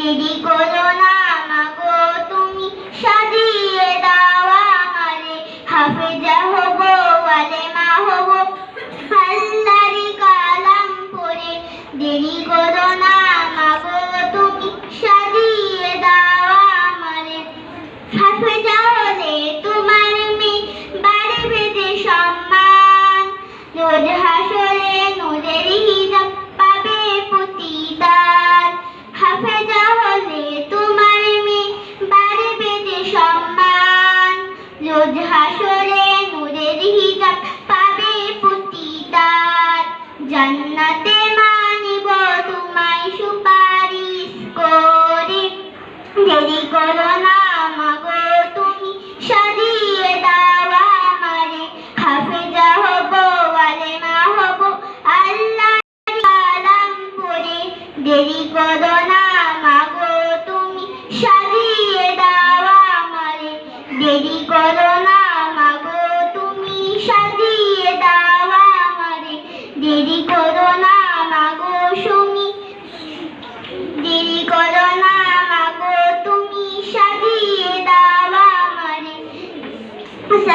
দিদি কোনো না হাসরে নূরের হিজাব পাবে প্রতিদার জান্নাতে মানিব তোমায় সুপারিশ করে। দেরি করো না মাগো তুমি, সাজিয়ে দাও আমারে। হাফেজা হব, আলেমা হব আল্লাহ কালাম দেরি করো না মাগো